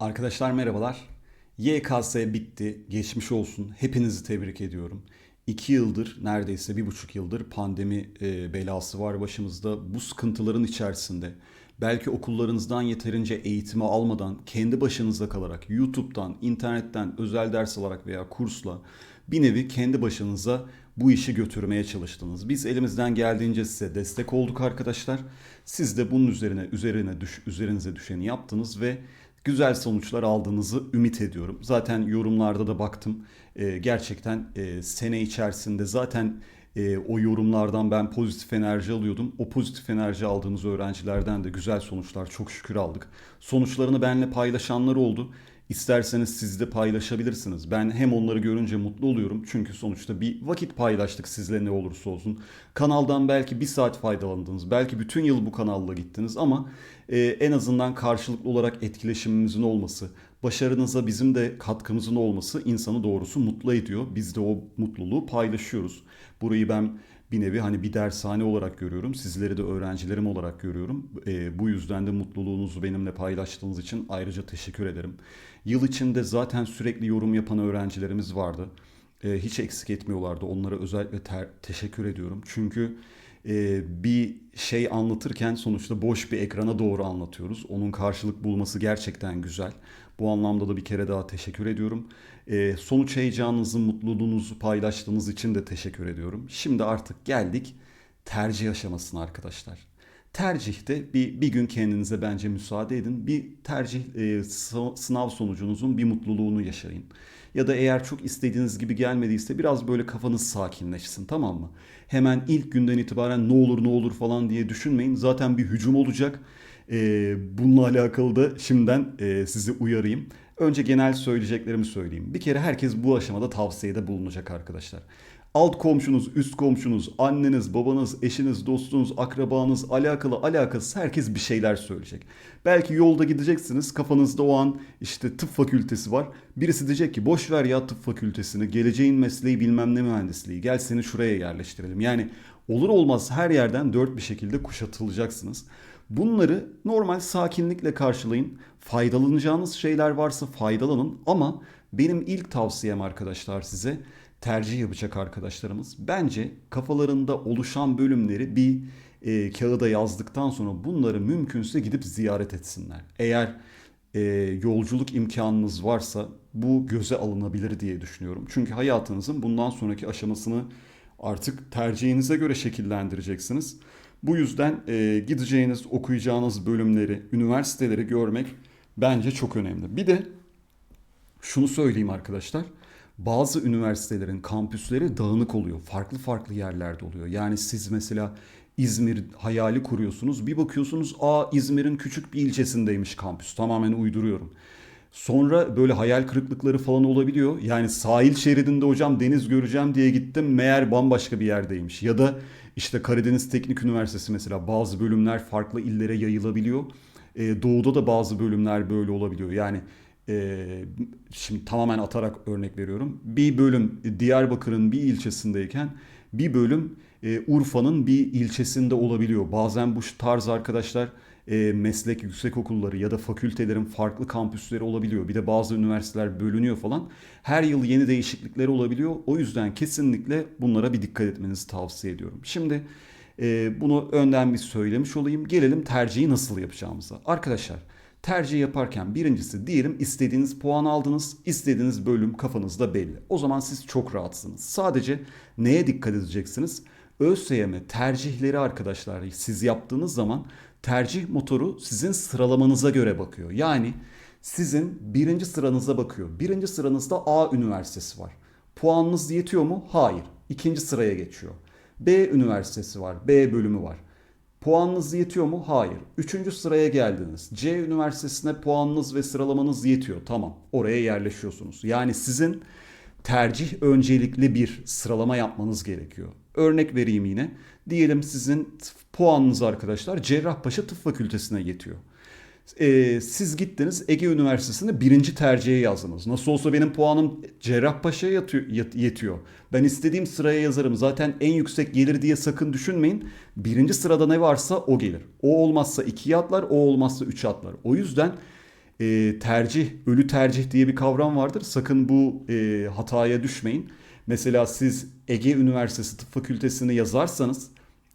Arkadaşlar merhabalar. YKS bitti. Geçmiş olsun. Hepinizi tebrik ediyorum. İki yıldır, neredeyse bir buçuk yıldır pandemi e, belası var başımızda. Bu sıkıntıların içerisinde belki okullarınızdan yeterince eğitimi almadan kendi başınıza kalarak YouTube'dan, internetten özel ders alarak veya kursla bir nevi kendi başınıza bu işi götürmeye çalıştınız. Biz elimizden geldiğince size destek olduk arkadaşlar. Siz de bunun üzerine üzerine düş, üzerinize düşeni yaptınız ve güzel sonuçlar aldığınızı ümit ediyorum. Zaten yorumlarda da baktım. Ee, gerçekten e, sene içerisinde zaten e, o yorumlardan ben pozitif enerji alıyordum. O pozitif enerji aldığımız öğrencilerden de güzel sonuçlar çok şükür aldık. Sonuçlarını benimle paylaşanlar oldu. İsterseniz siz de paylaşabilirsiniz. Ben hem onları görünce mutlu oluyorum. Çünkü sonuçta bir vakit paylaştık sizle ne olursa olsun. Kanaldan belki bir saat faydalandınız. Belki bütün yıl bu kanalla gittiniz ama e, en azından karşılıklı olarak etkileşimimizin olması, başarınıza bizim de katkımızın olması insanı doğrusu mutlu ediyor. Biz de o mutluluğu paylaşıyoruz. Burayı ben bir nevi hani bir dershane olarak görüyorum. Sizleri de öğrencilerim olarak görüyorum. E, bu yüzden de mutluluğunuzu benimle paylaştığınız için ayrıca teşekkür ederim. Yıl içinde zaten sürekli yorum yapan öğrencilerimiz vardı. E, hiç eksik etmiyorlardı. Onlara özellikle ter- teşekkür ediyorum. Çünkü e, bir şey anlatırken sonuçta boş bir ekrana doğru anlatıyoruz. Onun karşılık bulması gerçekten güzel. Bu anlamda da bir kere daha teşekkür ediyorum. E, sonuç heyecanınızı, mutluluğunuzu paylaştığınız için de teşekkür ediyorum. Şimdi artık geldik tercih aşamasına arkadaşlar. Tercihte bir, bir gün kendinize bence müsaade edin. Bir tercih e, sı- sınav sonucunuzun bir mutluluğunu yaşayın. Ya da eğer çok istediğiniz gibi gelmediyse biraz böyle kafanız sakinleşsin tamam mı? Hemen ilk günden itibaren ne olur ne olur falan diye düşünmeyin. Zaten bir hücum olacak. E, bununla alakalı da şimdiden e, sizi uyarayım. Önce genel söyleyeceklerimi söyleyeyim. Bir kere herkes bu aşamada tavsiyede bulunacak arkadaşlar. Alt komşunuz, üst komşunuz, anneniz, babanız, eşiniz, dostunuz, akrabanız, alakalı alakasız herkes bir şeyler söyleyecek. Belki yolda gideceksiniz kafanızda o an işte tıp fakültesi var. Birisi diyecek ki boş ver ya tıp fakültesini, geleceğin mesleği bilmem ne mühendisliği gel seni şuraya yerleştirelim. Yani olur olmaz her yerden dört bir şekilde kuşatılacaksınız. Bunları normal sakinlikle karşılayın. Faydalanacağınız şeyler varsa faydalanın ama benim ilk tavsiyem arkadaşlar size tercih yapacak arkadaşlarımız bence kafalarında oluşan bölümleri bir e, kağıda yazdıktan sonra bunları mümkünse gidip ziyaret etsinler. Eğer e, yolculuk imkanınız varsa bu göze alınabilir diye düşünüyorum. Çünkü hayatınızın bundan sonraki aşamasını artık tercihinize göre şekillendireceksiniz. Bu yüzden e, gideceğiniz, okuyacağınız bölümleri, üniversiteleri görmek bence çok önemli. Bir de şunu söyleyeyim arkadaşlar. Bazı üniversitelerin kampüsleri dağınık oluyor. Farklı farklı yerlerde oluyor. Yani siz mesela İzmir hayali kuruyorsunuz. Bir bakıyorsunuz aa İzmir'in küçük bir ilçesindeymiş kampüs. Tamamen uyduruyorum. Sonra böyle hayal kırıklıkları falan olabiliyor. Yani sahil şeridinde hocam deniz göreceğim diye gittim. Meğer bambaşka bir yerdeymiş. Ya da işte Karadeniz Teknik Üniversitesi mesela bazı bölümler farklı illere yayılabiliyor. Ee, doğuda da bazı bölümler böyle olabiliyor. Yani e, şimdi tamamen atarak örnek veriyorum. Bir bölüm Diyarbakır'ın bir ilçesindeyken bir bölüm e, Urfa'nın bir ilçesinde olabiliyor. Bazen bu tarz arkadaşlar e, meslek yüksekokulları ya da fakültelerin farklı kampüsleri olabiliyor. Bir de bazı üniversiteler bölünüyor falan. Her yıl yeni değişiklikleri olabiliyor. O yüzden kesinlikle bunlara bir dikkat etmenizi tavsiye ediyorum. Şimdi e, bunu önden bir söylemiş olayım. Gelelim tercihi nasıl yapacağımıza. Arkadaşlar tercih yaparken birincisi diyelim istediğiniz puan aldınız, istediğiniz bölüm kafanızda belli. O zaman siz çok rahatsınız. Sadece neye dikkat edeceksiniz? ÖSYM tercihleri arkadaşlar siz yaptığınız zaman tercih motoru sizin sıralamanıza göre bakıyor. Yani sizin birinci sıranıza bakıyor. Birinci sıranızda A üniversitesi var. Puanınız yetiyor mu? Hayır. İkinci sıraya geçiyor. B üniversitesi var. B bölümü var. Puanınız yetiyor mu? Hayır. Üçüncü sıraya geldiniz. C üniversitesine puanınız ve sıralamanız yetiyor. Tamam. Oraya yerleşiyorsunuz. Yani sizin tercih öncelikli bir sıralama yapmanız gerekiyor. Örnek vereyim yine. Diyelim sizin puanınız arkadaşlar Cerrahpaşa Tıp Fakültesine yetiyor. Ee, siz gittiniz Ege Üniversitesi'nde birinci tercihe yazdınız. Nasıl olsa benim puanım Cerrahpaşa'ya yetiyor. Ben istediğim sıraya yazarım. Zaten en yüksek gelir diye sakın düşünmeyin. Birinci sırada ne varsa o gelir. O olmazsa ikiye atlar, o olmazsa üçe atlar. O yüzden e, tercih, ölü tercih diye bir kavram vardır. Sakın bu e, hataya düşmeyin. Mesela siz Ege Üniversitesi Tıp Fakültesini yazarsanız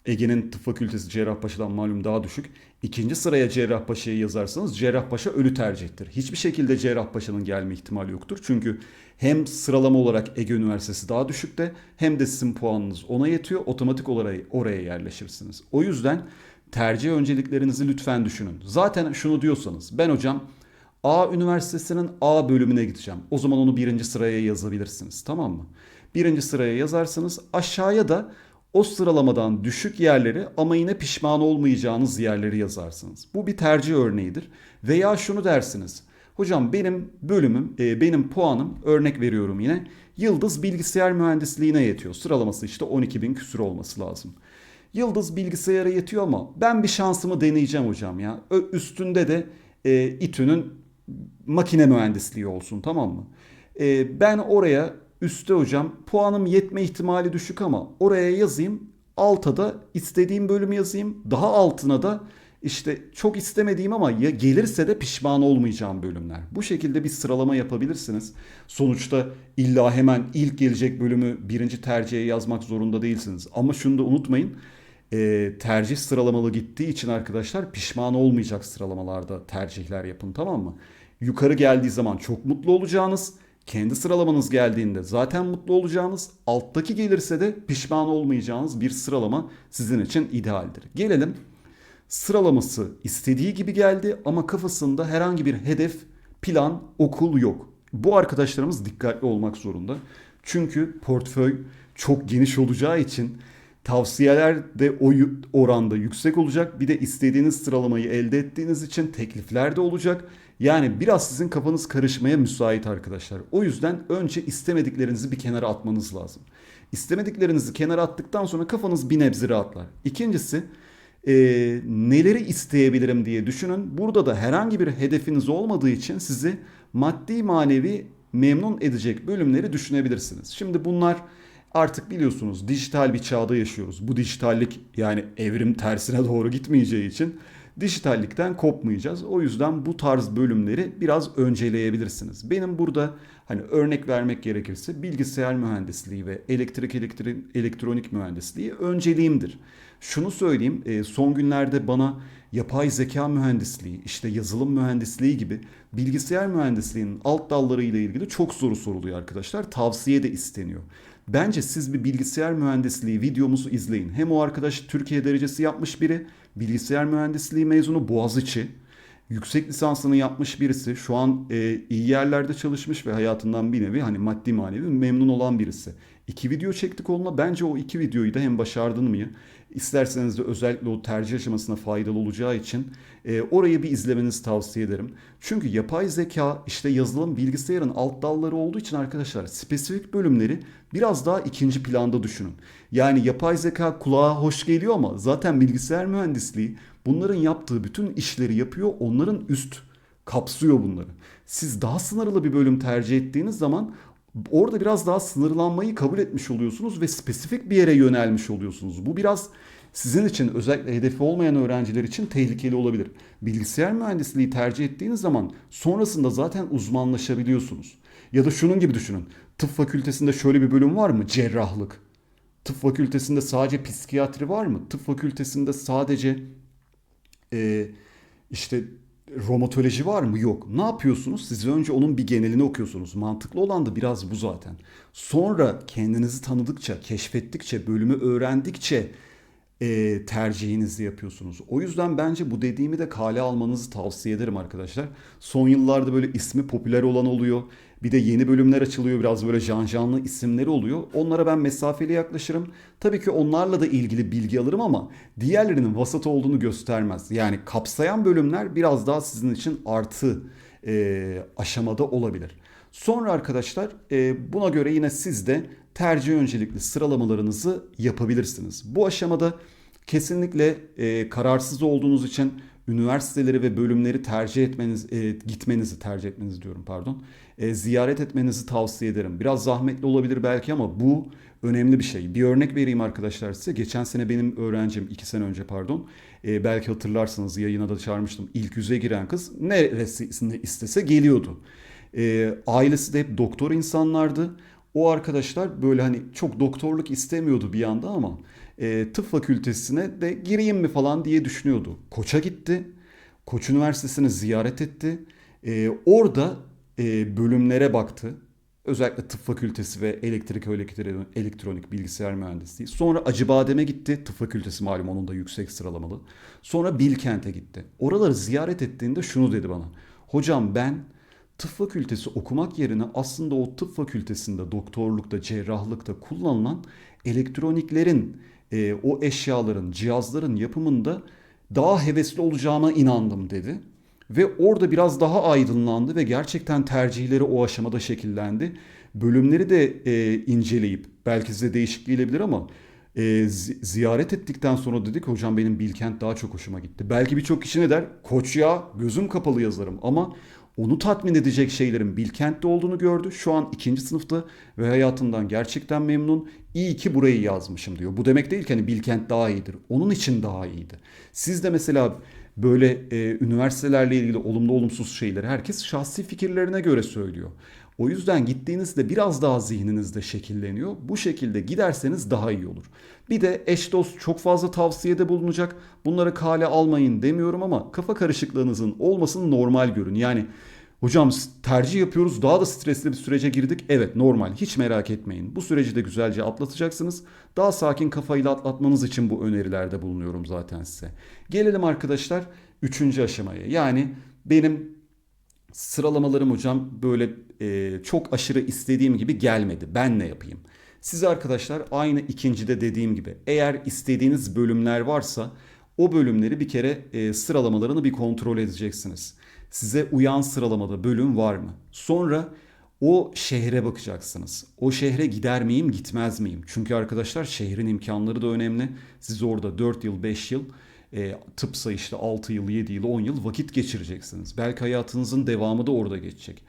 Ege'nin tıp fakültesi Cerrahpaşa'dan malum daha düşük. İkinci sıraya Cerrahpaşa'yı yazarsanız Cerrahpaşa ölü tercihtir. Hiçbir şekilde Cerrahpaşa'nın gelme ihtimali yoktur. Çünkü hem sıralama olarak Ege Üniversitesi daha düşükte hem de sizin puanınız ona yetiyor. Otomatik olarak oraya yerleşirsiniz. O yüzden tercih önceliklerinizi lütfen düşünün. Zaten şunu diyorsanız ben hocam A Üniversitesi'nin A bölümüne gideceğim. O zaman onu birinci sıraya yazabilirsiniz tamam mı? Birinci sıraya yazarsınız aşağıya da o sıralamadan düşük yerleri ama yine pişman olmayacağınız yerleri yazarsınız. Bu bir tercih örneğidir. Veya şunu dersiniz. Hocam benim bölümüm, e, benim puanım örnek veriyorum yine. Yıldız bilgisayar mühendisliğine yetiyor. Sıralaması işte 12 bin küsür olması lazım. Yıldız bilgisayara yetiyor ama ben bir şansımı deneyeceğim hocam ya. Üstünde de e, İTÜ'nün makine mühendisliği olsun tamam mı? E, ben oraya üstte hocam puanım yetme ihtimali düşük ama oraya yazayım. Alta da istediğim bölümü yazayım. Daha altına da işte çok istemediğim ama ya gelirse de pişman olmayacağım bölümler. Bu şekilde bir sıralama yapabilirsiniz. Sonuçta illa hemen ilk gelecek bölümü birinci tercihe yazmak zorunda değilsiniz. Ama şunu da unutmayın. E, tercih sıralamalı gittiği için arkadaşlar pişman olmayacak sıralamalarda tercihler yapın tamam mı? Yukarı geldiği zaman çok mutlu olacağınız kendi sıralamanız geldiğinde zaten mutlu olacağınız, alttaki gelirse de pişman olmayacağınız bir sıralama sizin için idealdir. Gelelim sıralaması istediği gibi geldi ama kafasında herhangi bir hedef, plan, okul yok. Bu arkadaşlarımız dikkatli olmak zorunda. Çünkü portföy çok geniş olacağı için tavsiyeler de o oranda yüksek olacak. Bir de istediğiniz sıralamayı elde ettiğiniz için teklifler de olacak. Yani biraz sizin kafanız karışmaya müsait arkadaşlar. O yüzden önce istemediklerinizi bir kenara atmanız lazım. İstemediklerinizi kenara attıktan sonra kafanız bir nebze rahatlar. İkincisi e, neleri isteyebilirim diye düşünün. Burada da herhangi bir hedefiniz olmadığı için sizi maddi manevi memnun edecek bölümleri düşünebilirsiniz. Şimdi bunlar artık biliyorsunuz dijital bir çağda yaşıyoruz. Bu dijitallik yani evrim tersine doğru gitmeyeceği için dijitallikten kopmayacağız. O yüzden bu tarz bölümleri biraz önceleyebilirsiniz. Benim burada hani örnek vermek gerekirse bilgisayar mühendisliği ve elektrik, elektrik elektronik mühendisliği önceliğimdir. Şunu söyleyeyim e, son günlerde bana yapay zeka mühendisliği, işte yazılım mühendisliği gibi bilgisayar mühendisliğinin alt dalları ile ilgili çok soru soruluyor arkadaşlar. Tavsiye de isteniyor. Bence siz bir bilgisayar mühendisliği videomuzu izleyin. Hem o arkadaş Türkiye derecesi yapmış biri, bilgisayar mühendisliği mezunu Boğaziçi, yüksek lisansını yapmış birisi. Şu an e, iyi yerlerde çalışmış ve hayatından bir nevi hani maddi manevi memnun olan birisi. İki video çektik onunla. Bence o iki videoyu da hem başardın mı İsterseniz de özellikle o tercih aşamasına faydalı olacağı için e, orayı bir izlemenizi tavsiye ederim. Çünkü yapay zeka işte yazılım bilgisayarın alt dalları olduğu için arkadaşlar spesifik bölümleri biraz daha ikinci planda düşünün. Yani yapay zeka kulağa hoş geliyor ama zaten bilgisayar mühendisliği bunların yaptığı bütün işleri yapıyor. Onların üst kapsıyor bunları. Siz daha sınırlı bir bölüm tercih ettiğiniz zaman orada biraz daha sınırlanmayı kabul etmiş oluyorsunuz ve spesifik bir yere yönelmiş oluyorsunuz. Bu biraz sizin için özellikle hedefi olmayan öğrenciler için tehlikeli olabilir. Bilgisayar mühendisliği tercih ettiğiniz zaman sonrasında zaten uzmanlaşabiliyorsunuz. Ya da şunun gibi düşünün. Tıp fakültesinde şöyle bir bölüm var mı? Cerrahlık. Tıp fakültesinde sadece psikiyatri var mı? Tıp fakültesinde sadece e, işte romatoloji var mı? Yok. Ne yapıyorsunuz? Siz önce onun bir genelini okuyorsunuz. Mantıklı olan da biraz bu zaten. Sonra kendinizi tanıdıkça, keşfettikçe, bölümü öğrendikçe e, tercihinizi yapıyorsunuz. O yüzden bence bu dediğimi de kale almanızı tavsiye ederim arkadaşlar. Son yıllarda böyle ismi popüler olan oluyor. Bir de yeni bölümler açılıyor biraz böyle janjanlı isimleri oluyor. Onlara ben mesafeli yaklaşırım. Tabii ki onlarla da ilgili bilgi alırım ama diğerlerinin vasat olduğunu göstermez. Yani kapsayan bölümler biraz daha sizin için artı e, aşamada olabilir. Sonra arkadaşlar e, buna göre yine siz de tercih öncelikli sıralamalarınızı yapabilirsiniz. Bu aşamada kesinlikle e, kararsız olduğunuz için üniversiteleri ve bölümleri tercih etmeniz, e, gitmenizi tercih etmenizi diyorum pardon, e, ziyaret etmenizi tavsiye ederim. Biraz zahmetli olabilir belki ama bu önemli bir şey. Bir örnek vereyim arkadaşlar size. Geçen sene benim öğrencim, iki sene önce pardon, E, belki hatırlarsınız yayına da çağırmıştım. İlk yüze giren kız neresini istese geliyordu. E, ailesi de hep doktor insanlardı. O arkadaşlar böyle hani çok doktorluk istemiyordu bir anda ama e, tıp fakültesine de gireyim mi falan diye düşünüyordu. Koç'a gitti. Koç Üniversitesi'ni ziyaret etti. E, orada e, bölümlere baktı. Özellikle tıp fakültesi ve elektrik, elektronik, bilgisayar mühendisliği. Sonra Acıbadem'e gitti. Tıp fakültesi malum onun da yüksek sıralamalı. Sonra Bilkent'e gitti. Oraları ziyaret ettiğinde şunu dedi bana. Hocam ben tıp fakültesi okumak yerine aslında o tıp fakültesinde doktorlukta, cerrahlıkta kullanılan elektroniklerin, e, o eşyaların, cihazların yapımında daha hevesli olacağıma inandım dedi. Ve orada biraz daha aydınlandı ve gerçekten tercihleri o aşamada şekillendi. Bölümleri de e, inceleyip belki size değişik gelebilir ama e, ziyaret ettikten sonra dedik hocam benim Bilkent daha çok hoşuma gitti. Belki birçok kişi ne der? Koç ya gözüm kapalı yazarım ama onu tatmin edecek şeylerin Bilkent'te olduğunu gördü. Şu an ikinci sınıfta ve hayatından gerçekten memnun. İyi ki burayı yazmışım diyor. Bu demek değil ki hani Bilkent daha iyidir. Onun için daha iyiydi. Siz de mesela böyle e, üniversitelerle ilgili olumlu olumsuz şeyleri herkes şahsi fikirlerine göre söylüyor. O yüzden gittiğinizde biraz daha zihninizde şekilleniyor. Bu şekilde giderseniz daha iyi olur. Bir de eş dost çok fazla tavsiyede bulunacak. Bunları kale almayın demiyorum ama kafa karışıklığınızın olmasını normal görün. Yani hocam tercih yapıyoruz daha da stresli bir sürece girdik. Evet normal hiç merak etmeyin. Bu süreci de güzelce atlatacaksınız. Daha sakin kafayla atlatmanız için bu önerilerde bulunuyorum zaten size. Gelelim arkadaşlar üçüncü aşamaya. Yani benim sıralamalarım hocam böyle e, çok aşırı istediğim gibi gelmedi. Ben ne yapayım? Size arkadaşlar aynı ikincide dediğim gibi eğer istediğiniz bölümler varsa o bölümleri bir kere e, sıralamalarını bir kontrol edeceksiniz. Size uyan sıralamada bölüm var mı? Sonra o şehre bakacaksınız. O şehre gider miyim, gitmez miyim? Çünkü arkadaşlar şehrin imkanları da önemli. Siz orada 4 yıl, 5 yıl e, tıpsa işte 6 yıl, 7 yıl, 10 yıl vakit geçireceksiniz. Belki hayatınızın devamı da orada geçecek.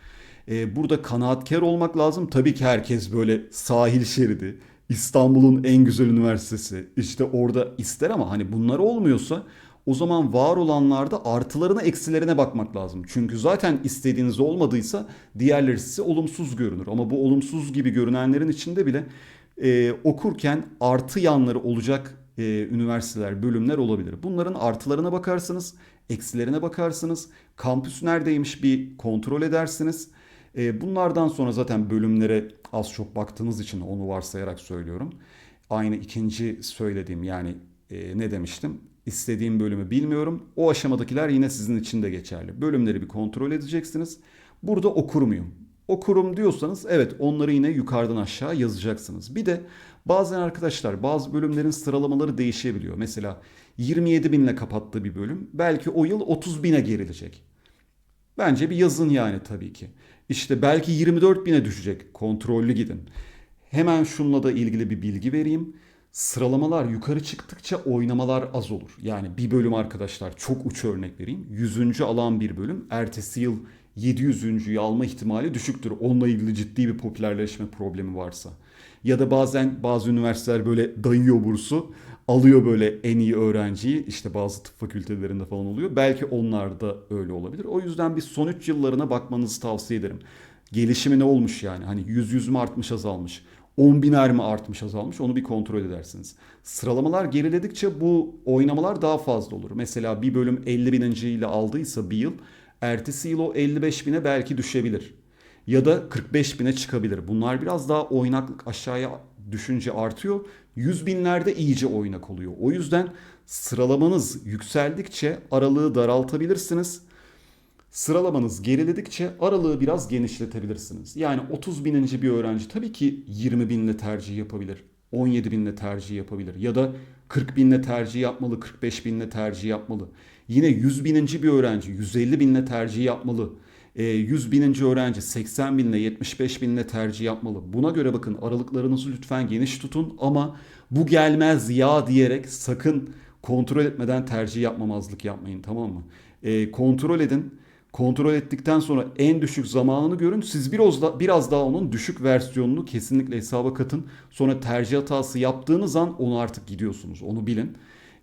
E, burada kanaatkar olmak lazım. Tabii ki herkes böyle sahil şeridi, İstanbul'un en güzel üniversitesi işte orada ister ama hani bunlar olmuyorsa o zaman var olanlarda artılarına eksilerine bakmak lazım. Çünkü zaten istediğiniz olmadıysa diğerleri size olumsuz görünür. Ama bu olumsuz gibi görünenlerin içinde bile e, okurken artı yanları olacak e, üniversiteler, bölümler olabilir. Bunların artılarına bakarsınız, eksilerine bakarsınız. Kampüs neredeymiş bir kontrol edersiniz. E, bunlardan sonra zaten bölümlere az çok baktığınız için onu varsayarak söylüyorum. Aynı ikinci söylediğim yani e, ne demiştim? İstediğim bölümü bilmiyorum. O aşamadakiler yine sizin için de geçerli. Bölümleri bir kontrol edeceksiniz. Burada okur muyum? Okurum diyorsanız evet onları yine yukarıdan aşağı yazacaksınız. Bir de bazen arkadaşlar bazı bölümlerin sıralamaları değişebiliyor. Mesela 27 binle kapattığı bir bölüm belki o yıl 30 bine gerilecek. Bence bir yazın yani tabii ki. İşte belki 24 bine düşecek. Kontrollü gidin. Hemen şunla da ilgili bir bilgi vereyim. Sıralamalar yukarı çıktıkça oynamalar az olur. Yani bir bölüm arkadaşlar çok uç örnek vereyim. 100. alan bir bölüm ertesi yıl 700.'yü alma ihtimali düşüktür. Onunla ilgili ciddi bir popülerleşme problemi varsa. Ya da bazen bazı üniversiteler böyle dayıyor bursu alıyor böyle en iyi öğrenciyi işte bazı tıp fakültelerinde falan oluyor. Belki onlar da öyle olabilir. O yüzden bir son 3 yıllarına bakmanızı tavsiye ederim. Gelişimi ne olmuş yani? Hani 100 yüz mü artmış azalmış? 10 biner mi artmış azalmış onu bir kontrol edersiniz. Sıralamalar geriledikçe bu oynamalar daha fazla olur. Mesela bir bölüm 50 bininci ile aldıysa bir yıl ertesi yıl o 55 bine belki düşebilir. Ya da 45 bine çıkabilir. Bunlar biraz daha oynaklık aşağıya düşünce artıyor. Yüz binlerde iyice oynak oluyor. O yüzden sıralamanız yükseldikçe aralığı daraltabilirsiniz. Sıralamanız geriledikçe aralığı biraz genişletebilirsiniz. Yani 30 bininci bir öğrenci tabii ki 20 binle tercih yapabilir. 17 binle tercih yapabilir. Ya da 40 binle tercih yapmalı, 45 binle tercih yapmalı. Yine 100 bininci bir öğrenci 150 binle tercih yapmalı. 100 ee, bininci öğrenci 80 binle 75 binle tercih yapmalı. Buna göre bakın aralıklarınızı lütfen geniş tutun ama bu gelmez ya diyerek sakın kontrol etmeden tercih yapmamazlık yapmayın tamam mı? E, kontrol edin. Kontrol ettikten sonra en düşük zamanını görün. Siz biraz, da, biraz daha onun düşük versiyonunu kesinlikle hesaba katın. Sonra tercih hatası yaptığınız an onu artık gidiyorsunuz. Onu bilin.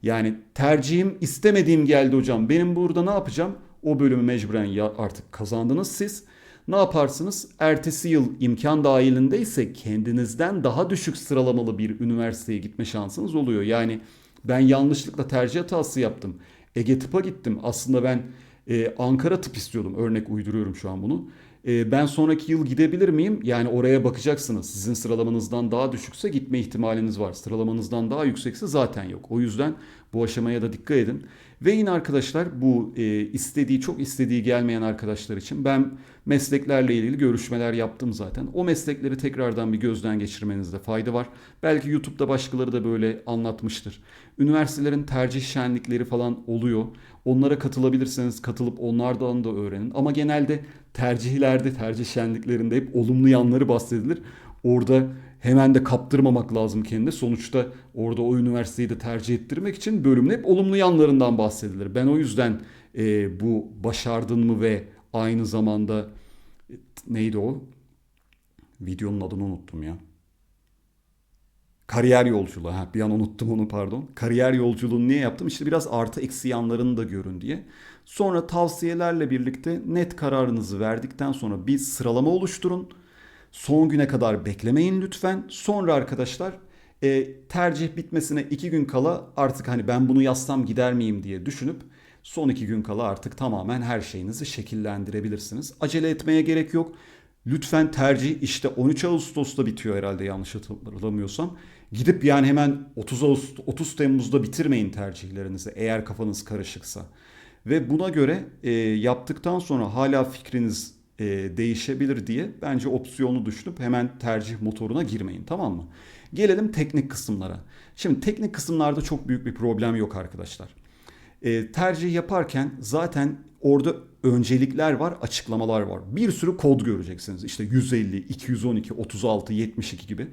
Yani tercihim istemediğim geldi hocam. Benim burada ne yapacağım? O bölümü mecburen ya artık kazandınız siz. Ne yaparsınız? Ertesi yıl imkan dahilindeyse kendinizden daha düşük sıralamalı bir üniversiteye gitme şansınız oluyor. Yani ben yanlışlıkla tercih hatası yaptım. Ege Tıp'a gittim. Aslında ben e, Ankara Tıp istiyordum. Örnek uyduruyorum şu an bunu. E, ben sonraki yıl gidebilir miyim? Yani oraya bakacaksınız. Sizin sıralamanızdan daha düşükse gitme ihtimaliniz var. Sıralamanızdan daha yüksekse zaten yok. O yüzden bu aşamaya da dikkat edin. Ve yine arkadaşlar bu e, istediği çok istediği gelmeyen arkadaşlar için ben mesleklerle ilgili görüşmeler yaptım zaten. O meslekleri tekrardan bir gözden geçirmenizde fayda var. Belki YouTube'da başkaları da böyle anlatmıştır. Üniversitelerin tercih şenlikleri falan oluyor. Onlara katılabilirseniz katılıp onlardan da öğrenin. Ama genelde tercihlerde, tercih şenliklerinde hep olumlu yanları bahsedilir. Orada hemen de kaptırmamak lazım kendine. Sonuçta orada o üniversiteyi de tercih ettirmek için bölümün hep olumlu yanlarından bahsedilir. Ben o yüzden e, bu başardın mı ve aynı zamanda e, neydi o? Videonun adını unuttum ya. Kariyer yolculuğu. Ha, bir an unuttum onu pardon. Kariyer yolculuğunu niye yaptım? İşte biraz artı eksi yanlarını da görün diye. Sonra tavsiyelerle birlikte net kararınızı verdikten sonra bir sıralama oluşturun. Son güne kadar beklemeyin lütfen. Sonra arkadaşlar e, tercih bitmesine iki gün kala artık hani ben bunu yazsam gider miyim diye düşünüp son iki gün kala artık tamamen her şeyinizi şekillendirebilirsiniz. Acele etmeye gerek yok. Lütfen tercih işte 13 Ağustos'ta bitiyor herhalde yanlış hatırlamıyorsam. Gidip yani hemen 30 Ağustos 30 Temmuz'da bitirmeyin tercihlerinizi eğer kafanız karışıksa. Ve buna göre e, yaptıktan sonra hala fikriniz e, değişebilir diye bence opsiyonu düşünüp hemen tercih motoruna girmeyin tamam mı? Gelelim teknik kısımlara. Şimdi teknik kısımlarda çok büyük bir problem yok arkadaşlar. E, tercih yaparken zaten orada öncelikler var, açıklamalar var. Bir sürü kod göreceksiniz. İşte 150, 212, 36, 72 gibi.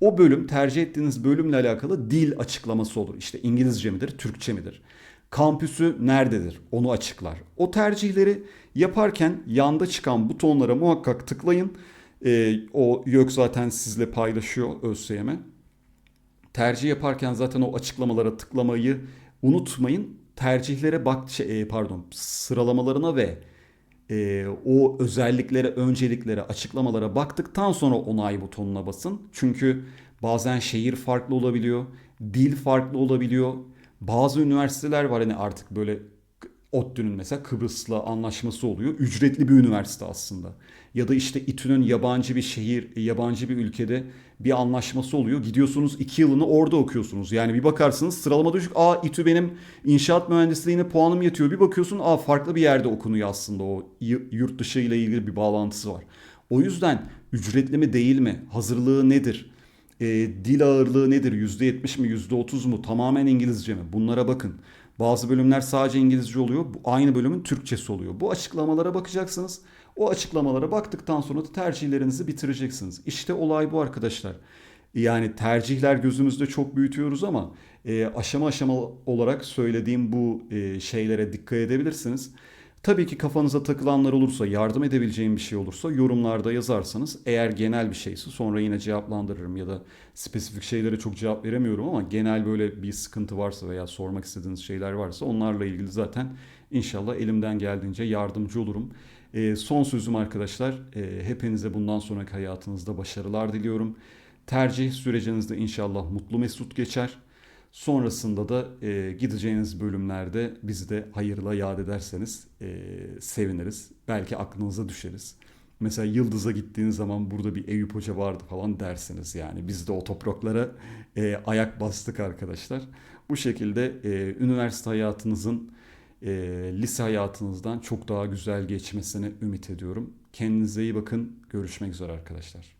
O bölüm tercih ettiğiniz bölümle alakalı dil açıklaması olur. İşte İngilizce midir, Türkçe midir? Kampüsü nerededir? Onu açıklar. O tercihleri yaparken yanda çıkan butonlara muhakkak tıklayın. Ee, o YÖK zaten sizle paylaşıyor ÖSYM. Tercih yaparken zaten o açıklamalara tıklamayı unutmayın. Tercihlere bak şey, e, pardon sıralamalarına ve e, o özelliklere, önceliklere, açıklamalara baktıktan sonra onay butonuna basın. Çünkü bazen şehir farklı olabiliyor, dil farklı olabiliyor. Bazı üniversiteler var hani artık böyle ODTÜ'nün mesela Kıbrıs'la anlaşması oluyor. Ücretli bir üniversite aslında. Ya da işte İTÜ'nün yabancı bir şehir, yabancı bir ülkede bir anlaşması oluyor. Gidiyorsunuz iki yılını orada okuyorsunuz. Yani bir bakarsınız sıralama düşük. Aa İTÜ benim inşaat mühendisliğine puanım yetiyor. Bir bakıyorsun aa farklı bir yerde okunuyor aslında o yurt dışı ile ilgili bir bağlantısı var. O yüzden ücretli mi değil mi? Hazırlığı nedir? E, dil ağırlığı nedir? %70 mi %30 mu? Tamamen İngilizce mi? Bunlara bakın. Bazı bölümler sadece İngilizce oluyor. Aynı bölümün Türkçesi oluyor. Bu açıklamalara bakacaksınız. O açıklamalara baktıktan sonra da tercihlerinizi bitireceksiniz. İşte olay bu arkadaşlar. Yani tercihler gözümüzde çok büyütüyoruz ama e, aşama aşama olarak söylediğim bu e, şeylere dikkat edebilirsiniz. Tabii ki kafanıza takılanlar olursa, yardım edebileceğim bir şey olursa yorumlarda yazarsanız eğer genel bir şeyse sonra yine cevaplandırırım ya da spesifik şeylere çok cevap veremiyorum ama genel böyle bir sıkıntı varsa veya sormak istediğiniz şeyler varsa onlarla ilgili zaten inşallah elimden geldiğince yardımcı olurum. E, son sözüm arkadaşlar, e, hepinize bundan sonraki hayatınızda başarılar diliyorum. Tercih sürecinizde inşallah mutlu mesut geçer. Sonrasında da e, gideceğiniz bölümlerde bizi de hayırla yad ederseniz e, seviniriz. Belki aklınıza düşeriz. Mesela Yıldız'a gittiğiniz zaman burada bir Eyüp Hoca vardı falan dersiniz yani. Biz de o topraklara e, ayak bastık arkadaşlar. Bu şekilde e, üniversite hayatınızın e, lise hayatınızdan çok daha güzel geçmesini ümit ediyorum. Kendinize iyi bakın. Görüşmek üzere arkadaşlar.